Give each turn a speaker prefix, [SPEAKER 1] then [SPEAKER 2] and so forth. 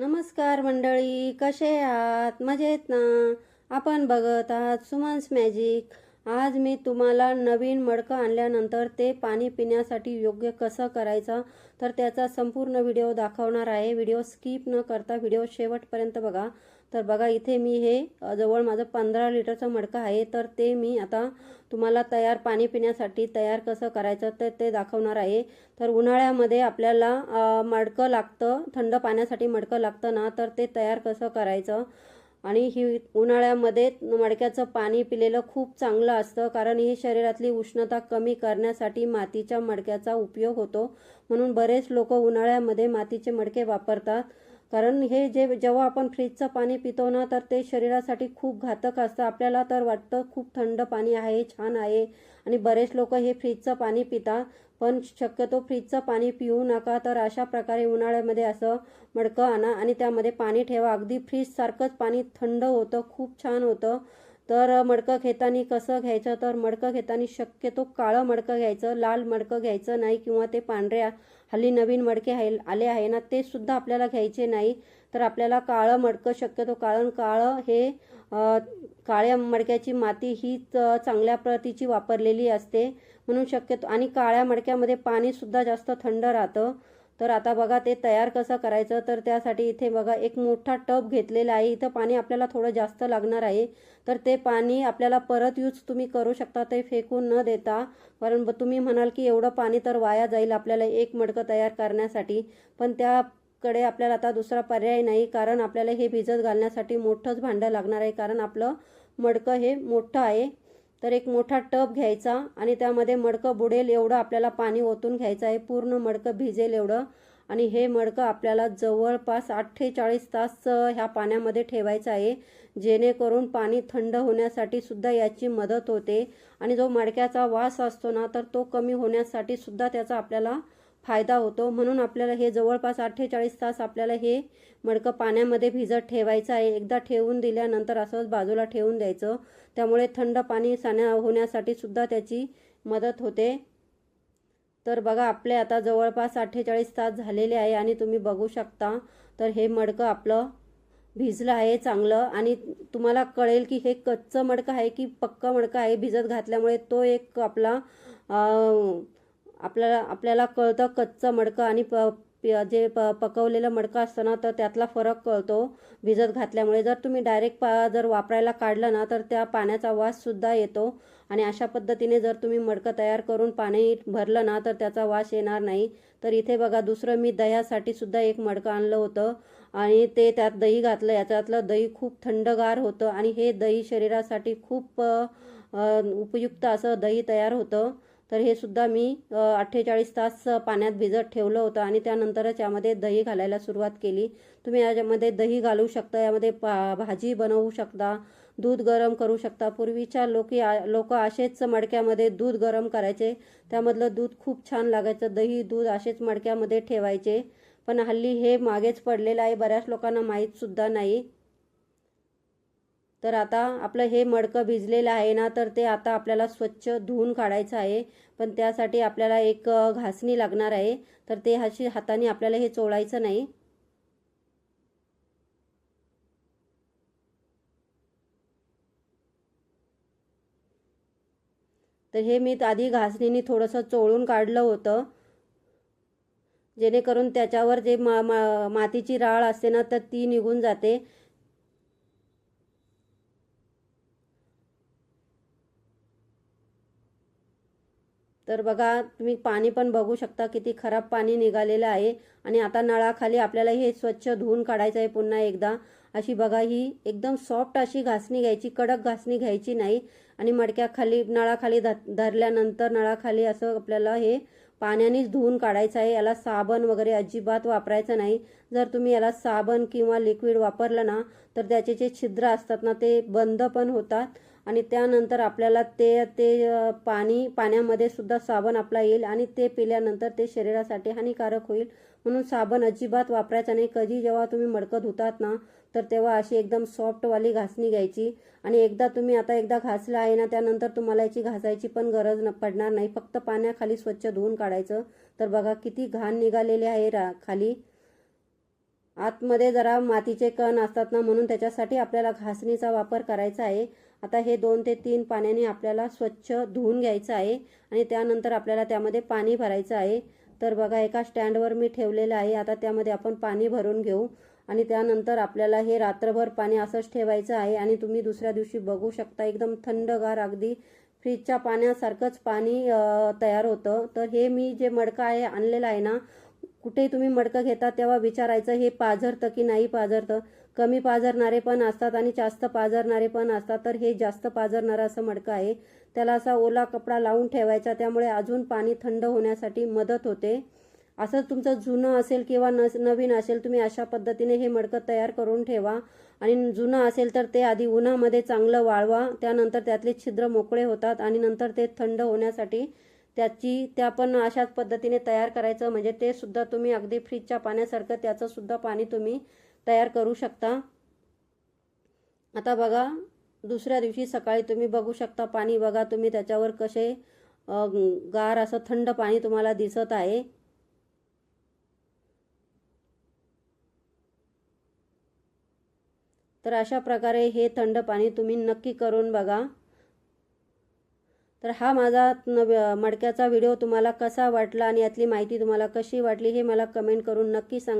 [SPEAKER 1] नमस्कार मंडळी कसे आहात? मजेत ना? आपण बघत आहात सुमन्स मॅजिक. आज मी तुम्हाला नवीन मडकं आणल्यानंतर ते पाणी पिण्यासाठी योग्य कसं करायचं तर त्याचा संपूर्ण व्हिडिओ दाखवणार आहे. व्हिडिओ स्किप न करता व्हिडिओ शेवटपर्यंत बघा. तर बघा इथे मी हे जवळ माझं पंधरा लिटरचं मडकं आहे तर ते मी आता तुम्हाला तयार पाणी पिण्यासाठी तयार कसं करायचं तर ते दाखवणार आहे. तर उन्हाळ्यामध्ये आपल्याला मडकं लागतं थंड पाण्यासाठी मडकं लागतं ना तर ते तयार कसं करायचं? आणि ही उन्हाळ्यामध्ये मडक्याचं पाणी पिलेलं खूप चांगलं असतं कारण ही शरीरातली उष्णता कमी करण्यासाठी मातीच्या मडक्याचा उपयोग होतो. म्हणून बरेच लोक उन्हाळ्यामध्ये मातीचे मडके वापरतात. कारण हे जे जेव्हा आपण फ्रीजचं पाणी पितो ना तर ते शरीरासाठी खूप घातक असतं. आपल्याला तर वाटतं खूप थंड पाणी आहे छान आहे आणि बरेच लोक हे फ्रीजचं पाणी पितात पण शक्यतो फ्रीजचं पाणी पिऊ नका. तर अशा प्रकारे उन्हाळ्यामध्ये असं मडकं आणा आणि त्यामध्ये पाणी ठेवा. अगदी फ्रीजसारखंच पाणी थंड होतं खूप छान होतं. तर मडकं घेताना कसं घ्यायचं? तर मडकं घेताना शक्यतो काळं मडकं घ्यायचं लाल मडकं घ्यायचं नाही किंवा ते पांढऱ्या हल्ली नवीन मडके आहे आले आहे ना ते सुद्धा आपल्याला घ्यायचे नाही. तर आपल्याला काळं मडकं शक्यतो कारण काळं हे काळ्या मडक्याची माती ही च- चांगल्या प्रतीची वापरलेली असते. म्हणून शक्यतो आणि काळ्या मडक्यामध्ये पाणीसुद्धा जास्त थंड राहतं. तर आता बघा ते तयार कसं करायचं? तर त्यासाठी इथे बघा एक मोठा टब घेतलेला आहे. इथं पाणी आपल्याला थोडं जास्त लागणार आहे. तर ते पाणी आपल्याला परत यूज तुम्ही करू शकता. ते फेकून न देता. कारण तुम्ही म्हणाल की एवढं पाणी तर वाया जाईल आपल्याला एक मडकं तयार करण्यासाठी. पण त्याकडे आपल्याला आता दुसरा पर्याय नाही. कारण आपल्याला हे भिजत घालण्यासाठी मोठंच भांडं लागणार आहे. कारण आपलं मडकं हे मोठं आहे. तर एक मोठा टब घ्यायचा आणि त्यामध्ये मडकं बुडेल एवढं आपल्याला पाणी ओतून घ्यायचं आहे. पूर्ण मडकं भिजेल एवढं. आणि हे मडकं आपल्याला जवळपास अठ्ठेचाळीस तास ह्या पाण्यामध्ये ठेवायचं आहे. जेणेकरून पाणी थंड होण्यासाठी सुद्धा याची मदत होते. आणि जो मडक्याचा वास असतो ना तर तो कमी होण्यासाठी सुद्धा त्याचा आपल्याला फायदा होतो. म्हणून आपल्याला हे जवळपास अठ्ठेचाळीस तास आपल्याला हे मडकं पाण्यामध्ये भिजत ठेवायचं आहे. एकदा ठेवून दिल्यानंतर असंच बाजूला ठेवून द्यायचं. त्यामुळे थंड पाणी साण्या होण्यासाठी सुद्धा त्याची मदत होते. तर बघा आपले आता जवळपास अठ्ठेचाळीस तास झालेले आहे आणि तुम्ही बघू शकता. तर हे मडकं आपलं भिजलं आहे चांगलं. आणि तुम्हाला कळेल की हे कच्चं मडकं आहे की पक्कं मडकं आहे. भिजत घातल्यामुळे तो एक आपला आपल्याला आपल्याला कळतं कच्चं मडकं आणि प जे प पकवलेलं मडकं असतं ना तर त्यातला फरक कळतो भिजत घातल्यामुळे. जर तुम्ही डायरेक्ट पा जर वापरायला काढलं ना तर त्या पाण्याचा वाससुद्धा येतो आणि अशा पद्धतीने जर तुम्ही मडकं तयार करून पाणी भरलं ना तर त्याचा वास येणार नाही. तर इथे बघा दुसरं मी दह्यासाठी सुद्धा एक मडकं आणलं होतं आणि ते त्यात दही घातलं. याच्यातलं दही खूप थंडगार होतं आणि हे दही शरीरासाठी खूप उपयुक्त असं दही तयार होतं. तर हे सुद्धा मी अठ्ठेचाळीस तास पाण्यात भिजत ठेवलं होतं आणि त्यानंतरच यामध्ये दही घालायला सुरुवात केली. तुम्ही याच्यामध्ये दही घालू शकता यामध्ये पा भाजी बनवू शकता दूध गरम करू शकता. पूर्वीच्या लोक लोक असेच मडक्यामध्ये दूध गरम करायचे. त्यामधलं दूध खूप छान लागायचं. दही दूध असेच मडक्यामध्ये ठेवायचे. पण हल्ली हे मागेच पडलेलं आहे. बऱ्याच लोकांना माहीतसुद्धा नाही. तर आता आपलं हे मडकं भिजलेलं आहे ना तर ते आता आपल्याला स्वच्छ धुवून काढायचं आहे. पण त्यासाठी आपल्याला एक घासणी लागणार आहे. तर ते अशी हाताने आपल्याला हे चोळायचं नाही. तर हे मी आधी घासणीने थोडंसं चोळून काढलं होतं. जेणेकरून त्याच्यावर जे मा मा मातीची राळ असते ना तर ती निघून जाते. तर बघा तुम्ही पाणी पण बघू शकता किती खराब पाणी निघालेलं आहे. आणि आता नळाखाली आपल्याला हे स्वच्छ धुवून काढायचं आहे पुन्हा एकदा. अशी बघा ही एकदम सॉफ्ट अशी घासणी घ्यायची कडक घासणी घ्यायची नाही. आणि मडक्याखाली नळाखाली धरल्यानंतर नळाखाली असं आपल्याला हे पाण्यानेच धुवून काढायचं आहे. याला साबण वगैरे अजिबात वापरायचं नाही. जर तुम्ही याला साबण किंवा लिक्विड वापरलं ना तर त्याचे जे छिद्र असतात ना ते बंद पण होतात. आणि त्यानंतर आपल्याला ते ते पाणी पाण्यामध्ये सुद्धा साबण आपला येईल आणि ते पिल्यानंतर ते शरीरासाठी हानिकारक होईल. म्हणून साबण अजिबात वापरायचं नाही. कधी जेव्हा तुम्ही मडकं धुतात ना तर तेव्हा अशी एकदम सॉफ्टवाली घासणी घ्यायची. आणि एकदा तुम्ही आता एकदा घासलं आहे ना त्यानंतर तुम्हाला याची घासायची पण गरज न पडणार नाही. फक्त पाण्याखाली स्वच्छ धुवून काढायचं. तर बघा किती घाण निघालेले आहे रा खाली. आतमध्ये जरा मातीचे कण असतात ना म्हणून त्याच्यासाठी आपल्याला घासणीचा वापर करायचा आहे. आता हे दोन ते तीन पाण्याने आपल्याला स्वच्छ धुवून घ्यायचं आहे आणि त्यानंतर आपल्याला त्यामध्ये पाणी भरायचं आहे. तर बघा एका स्टँडवर मी ठेवलेलं आहे. आता त्यामध्ये आपण पाणी भरून घेऊ आणि त्यानंतर आपल्याला हे रात्रभर पाणी असंच ठेवायचं आहे आणि तुम्ही दुसऱ्या दिवशी बघू शकता एकदम थंडगार अगदी. फ्रीजच्या पाण्यासारखंच पाणी तयार होतं. तर हे मी जे मडकं आहे आणलेलं आहे ना कुठेही तुम्ही मडकं घेता तेव्हा विचारायचं हे पाझरतं की नाही पाझरतं? कमी पाझरणारे पण असतात आणि जास्त पाझरणारे पण असतात. तर हे जास्त पाझरणारं असं मडकं आहे. त्याला असा ओला कपडा लावून ठेवायचा त्यामुळे अजून पाणी थंड होण्यासाठी मदत होते. असं तुमचं जुनं असेल किंवा न नवीन असेल तुम्ही अशा पद्धतीने हे मडकं तयार करून ठेवा. आणि जुनं असेल तर ते आधी उन्हामध्ये चांगलं वाळवा त्यानंतर त्यातले छिद्र मोकळे होतात आणि नंतर ते थंड होण्यासाठी त्याची त्या पण अशाच पद्धतीने तयार करायचं. म्हणजे ते सुद्धा तुम्ही अगदी फ्रीजच्या पाण्यासारखं त्याचं सुद्धा पाणी तुम्ही तयार करू शकता. आता बघा दुसऱ्या दिवशी सकाळी तुम्ही बघू शकता पाणी. बघा तुम्ही त्याच्यावर कसे गार असं थंड पाणी तुम्हाला दिसत आहे. तर अशा प्रकारे हे थंड पाणी तुम्ही नक्की करून बघा. तर हा माझा नव मडक्याचा व्हिडिओ तुम्हाला कसा वाटला आणि यातली माहिती तुम्हाला कशी वाटली हे मला कमेंट करून नक्की सांगा.